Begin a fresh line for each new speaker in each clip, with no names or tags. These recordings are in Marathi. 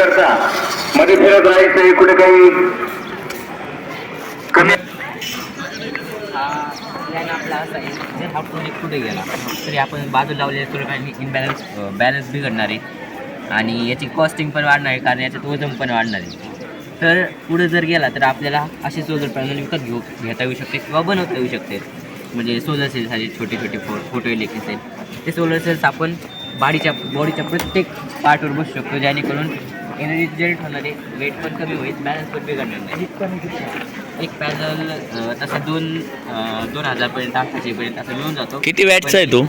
करता. मध्ये फिरत राहायचं इकडे काही कमी
जर हा प्रोजेक्ट कुठे गेला तरी आपण बाजू लावलेल्या थोडं इनबॅलन्स बॅलन्स बिघडणार आहे. आणि याची कॉस्टिंग पण वाढणार आहे कारण याच्यात वजन पण वाढणार आहे. तर पुढे जर गेला तर आपल्याला असे सोलर पॅनल विकत घेऊ घेता येऊ शकते किंवा बनवता येऊ शकते. म्हणजे सोलर सेल्ससाठी छोटे छोटे फो फोटो इलेक्ट्रिक सेल ते सोलर सेल्स आपण बाडीच्या बॉडीच्या प्रत्येक पार्टवर बसू शकतो जेणेकरून एनर्जी जनरेट होणार आहे. वेट पण कमी होईल. बॅलन्स पण बिघडणार नाही. एक पॅनल तसा दोन दोन हजारपर्यंत अठराशेपर्यंत असं मिळून जातो.
किती वॅटचा आहे तो?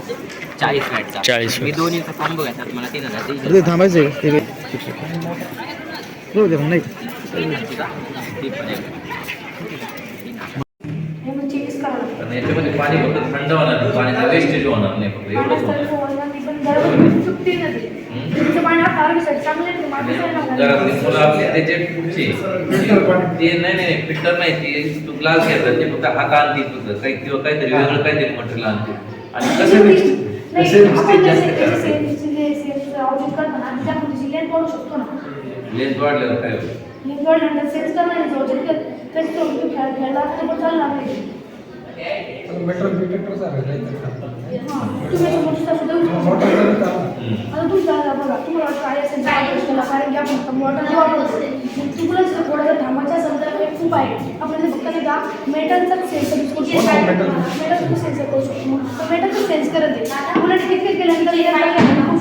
चाळीस वॅटचा
40
मी दोन्हीचा कॉम्बो घेतात मला तीन हजार
थांबायचं नाही.
पण.
हे
फक्त थंड होणार नाही. पाण्याचा वेस्टेज होणार नाही फक्त एवढंच होणार. घरातली
घरात.
मुलं आपली त्याचे पुढचे. ते नाही नाही फिल्टर नाही ते तू ग्लास घेतात ते फक्त हात आणतील फक्त. काही किंवा काहीतरी वेगळं काहीतरी मटेरियल आणतील आणि कसं. लेन्स वाढल्यावर काय होईल?
लेन वाढल्यानंतर सेल्स करणार मोटर तर एक खूप आहे. आपण फक्त नाही का मेटलचाच सेन्सर यूज करू शकतो. मेटलचा सेन्सर करू शकतो. मेटलचा सेन्स करत आहे. तुम्हाला टिकीट केल्यानंतर हे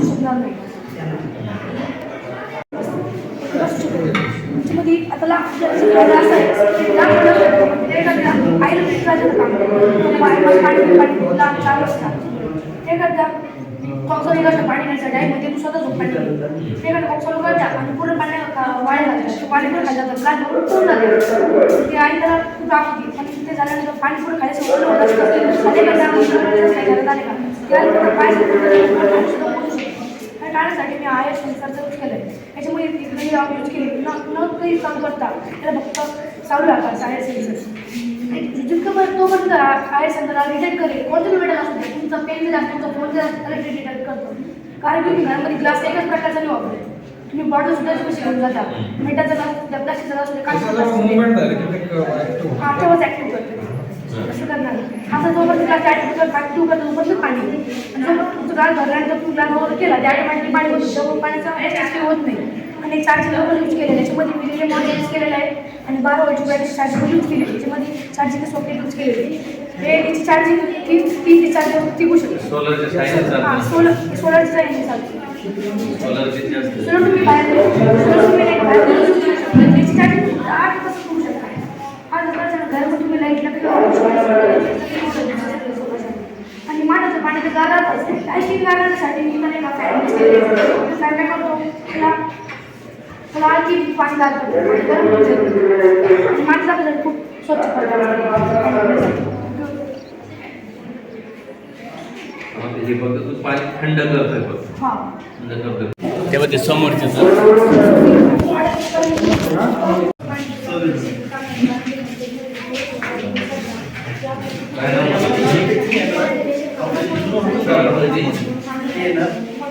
शकणार नाही. त्याच्यामध्ये आता काम पाणी पाणी चालू असतात ते करता कॉक्सॉली करतात पाणी घ्यायचं टाईम ते स्वतः झोप पाणी ते करतात कॉक्सॉल आणि पूर्ण पाणी वाढ घालतात पाणी पण खायला जातात लहान मुलं ते आई त्याला खूप दाखवते आणि ते झाल्यानंतर पाणी पूर्ण खायचं ओलं होत असतं त्यानंतर पाय टाळण्यासाठी मी आय एस सेन्सरचा यूज केलं आहे त्याच्यामुळे इकडे यूज केली न न काही काम करता त्याला फक्त चालू राहतात आय एस सेन्सर जितकं पण तोपर्यंत आय एस सेन्सरला डिटेक्ट करेल कोणतं मिळेल असू दे. तुमचा पेन जर असतो तुमचा फोन जर असतो त्याला डिटेक्ट करतो. कारण की तुम्ही घरामध्ये ग्लास एकच प्रकारचा नाही वापरत. तुम्ही बॉटल सुद्धा कशी घेऊन जाता. मिठाचा ग्लास प्लास्टिकचा असू असू दे हा तेव्हाच ॲक्टिव्ह करतो. असं करणार आता जोपर्यंत ग्लास ॲक्टिव्ह ॲक्टिव्ह करतो तोपर्यंत पाणी आणि जर तुमचं ग्लास भरल्यानंतर तुम्ही ग्लास वगैरे केला त्या ऑटोमॅटिकली पाणी होतं त्यामुळे पाण्याचा ॲक्टिव्ह होत नाही. एक चार्जिंग लेवल यूज केलेलं आहे. त्याच्यामध्ये मी रिले मॉडेल यूज केलेलं आहे. आणि बारा वॉटची बॅटरी चार्जिंग यूज केली आहे. त्याच्यामध्ये चार्जिंग सॉकेट यूज केलेली आहे. हे याची चार्जिंग तीन तीन ते चार दिवस टिकू शकते. हां सोलर सोलरची चार्जिंग चालते सोलर तुम्ही बाहेर सोलर तुम्ही नाही बाहेर. त्याची चार्जिंग आठ तास करू शकता. आज घरामध्ये तुम्ही लाइट आणि माठाचं पाणी तर गारात असेल आणखी गारण्यासाठी मी पण एका फॅन करतो त्याला त्याला आणखी पाणी गार करतो आणि गरम करून ठेवतो. आणि माठाचं आपल्याला खूप स्वच्छ करतो
मग हे फक्त तू पाणी थंड करतोय फक्त
हां
थंड करतोय
तेव्हा ते समोरचे
ऑटोमॅटिकली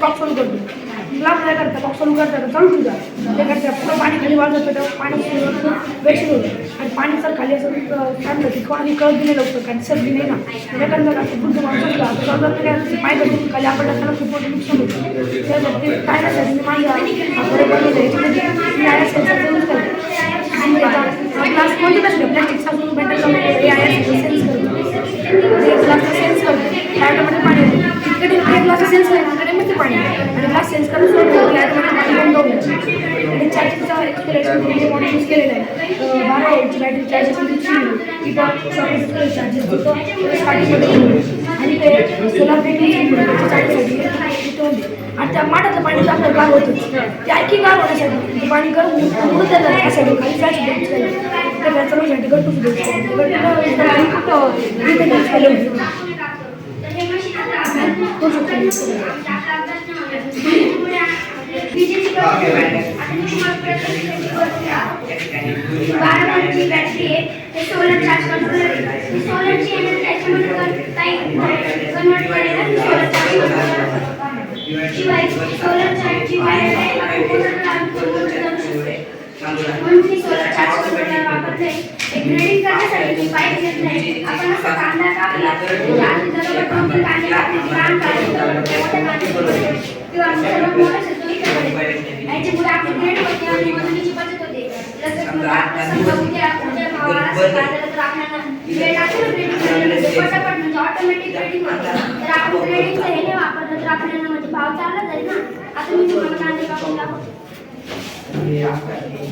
कॉक चालू करतो ग्लास काय करतं कॉक चालू करतं चालू ते पुढं पाणी खाली वाजत होतं पाणी वेस्ट होतं. आणि पाणी जर खाली असं काढलं की कोणाची कळत नाही लवकर कारण सर्दी नाही ना. त्याच्यानंतर असं बुद्ध माणूस असला पाय खाली आपण त्याला खूप मोठं नुकसान होतं. त्यासाठी ते टाळण्यासाठी माझ्या हाताला कोणते कसले सेन्स करतो सेन्स करतो पाणी एक ग्लास सेन्स नाही तिकडे ते पाणी आणि ग्लास सेन्स करून सोडतो की ऑटोमॅटिक आणि चार्जिंगचा एक्सपिरेशन यूज केलेला आहे अं, बारा वोल्टची बॅटरी चार्जिंग यूज तिथं सॉकेट आणि ते सोलार पॅनल चार्जिंगसाठी त्या माठातलं पाणी तर आपल्याला गार होतं ते आणखी गार होण्यासाठी पाणी गरम होऊन उडत जातं त्यासाठी काही फ्लॅश द्यायचं नाही त्या फ्लॅश चालवण्यासाठी गट्टूच
बॅटरी आहे ते सोलर चार्ज कंट्रोलर आहे सोलरची एनर्जी त्याच्यामध्ये कन्वर्ट करायला सोलर चार्ज शिवाय सोलर चार्जची वायर आहे म्हणून ती सोलर चार्ज कंट्रोलर वापरते एक ग्रेडिंग करण्यासाठी ती पाईप घेत नाही आपण असं कांदा कापला म्हणजे आधी बरोबर कांदे कापले रान काढले मोठे कांदे किंवा सर्वात मोठं शेतकरी इकडे याच्यामुळे आपली ग्रेड होते आणि मजुरीची बचत होते जसं की आपलं समजा उद्या उद्या भावाला तर आपल्याला वेळ लागतो ग्रेडिंग करायला पटापट म्हणजे ऑटोमॅटिक ग्रेडिंग होतं तर आपण ग्रेडिंगचं हे नाही वापरलं तर आपल्याला म्हणजे भाव चालला जाईल ना. आता मी तुम्हाला कांदे कापून दाखवतो.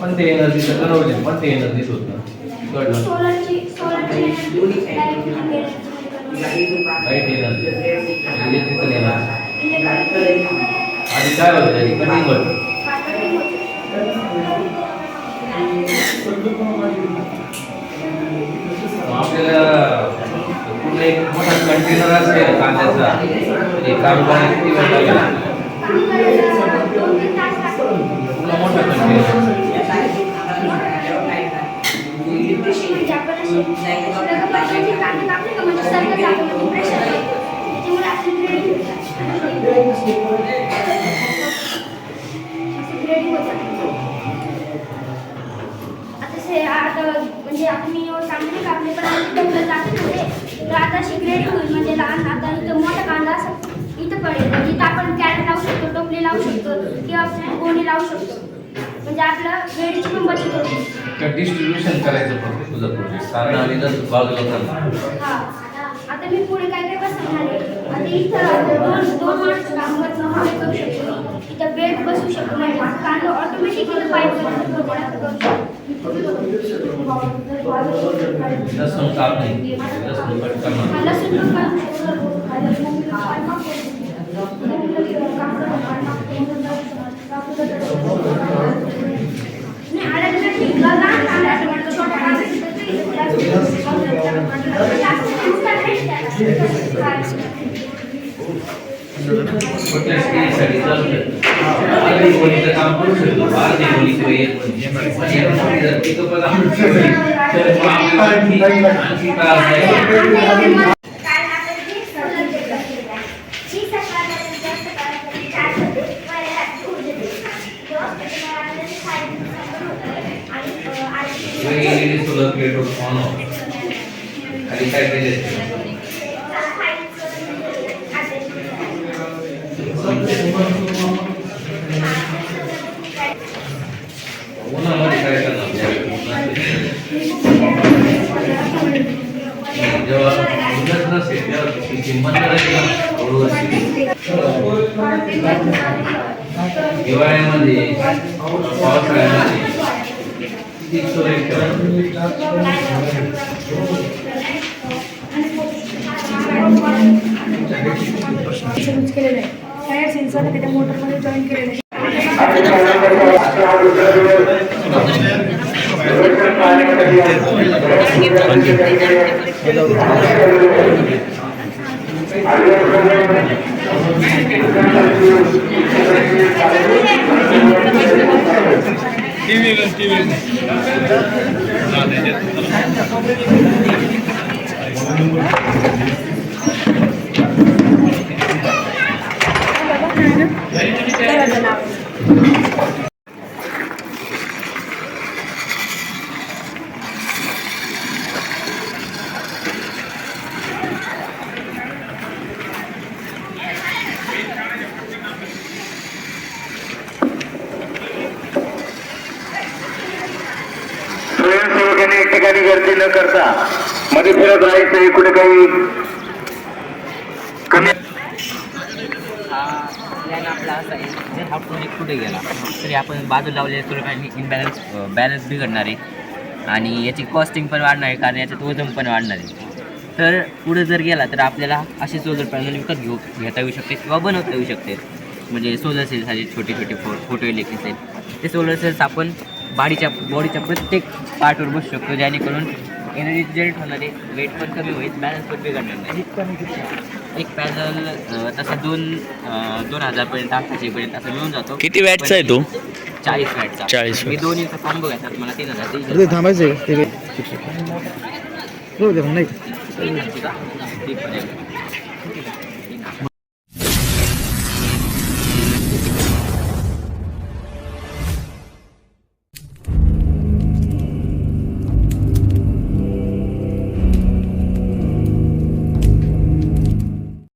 पण ते एनर्जीचं ठरवले पण ते होतं कळलं?
Energy
light energy electrical energy आणि काय होतं त्याची कटिंग होतं. मग आपल्याला कुठला एक मोठा कंटेनर असेल कांद्याचा काम करायला किती वेळ लागेल?
म्हणजे आपण चांगले कापले पण आम्ही जाते नव्हते तर आता शिकलेली होईल म्हणजे लहान आता इथं मोठा कांदा असं इथं पडेल. म्हणजे इथं आपण कॅरेट लावू शकतो टोपली लावू शकतो किंवा गोणी लावू शकतो. म्हणजे आपलं वेळेची पण बचत होते.
का डिस्ट्रीब्युशन करायचं फक्त तुझं प्रोजेक्ट कांदा आणि जर बाजूला करणार
हा. आता मी पुढे काय काय बसवणार आहे? आता इथं दोन माणसं काम करणं हवे करू शकतो इथं बेड बसू शकतो म्हणजे ऑटोमॅटिक इथं पाईप
लसूण काप नाही लसूण कट करणार
लसूण
काम आणि काय गोळी जर pick up ला आपण ठेवली, तर मग आपल्याला आणखी आणखी त्रास नाही. किंवा LED solar plate on off. खाली काय केले उन्हामध्ये काय करणार जेव्हा उन्हात नसेल तेव्हा त्याची किंमत करायची ना हळूहळू. हिवाळ्यामध्ये पावसाळ्यामध्ये किती सुरेख
यूज केलेलं आहे टायर सेन्सर त्याच्या मोटरमध्ये जॉईन केलेलं आहे
టీవీలో టీవీలో నేను చెప్తున్నాను मागे फिरत राहायचं इकडे काही कमी
प्लॅन आपला असा आहे. जर हा प्रोजेक्ट कुठे गेला तरी आपण बाजू लावलेल्या सोलर इनबॅलन्स बॅलन्स बिघडणार आहे. आणि याची कॉस्टिंग पण वाढणार आहे कारण याच्यात वजन पण वाढणार आहे. तर पुढे जर गेला तर आपल्याला असे सोलर पॅनल विकत घेऊ घेता येऊ शकते किंवा बनवता येऊ शकते. म्हणजे सोलर सेल्स छोटे छोटे फो फोटो इलेक्ट्रिक सेल ते सोलर सेल्स आपण बॉडीच्या बॉडीच्या प्रत्येक पार्टवर बसू शकतो जेणेकरून एनर्जी जनरेट होणार आहे. वेट पण कमी होईल. बॅलन्स पण बिघडणार नाही. एक पॅनल तसा दोन दोन हजारपर्यंत अठराशेपर्यंत असं मिळून जातो.
किती वॅटचा आहे तो?
चाळीस वॅटचा
40
मी दोन इंचा कॉम्बो घेतात मला तीन हजार
थांबायचं मग नाही.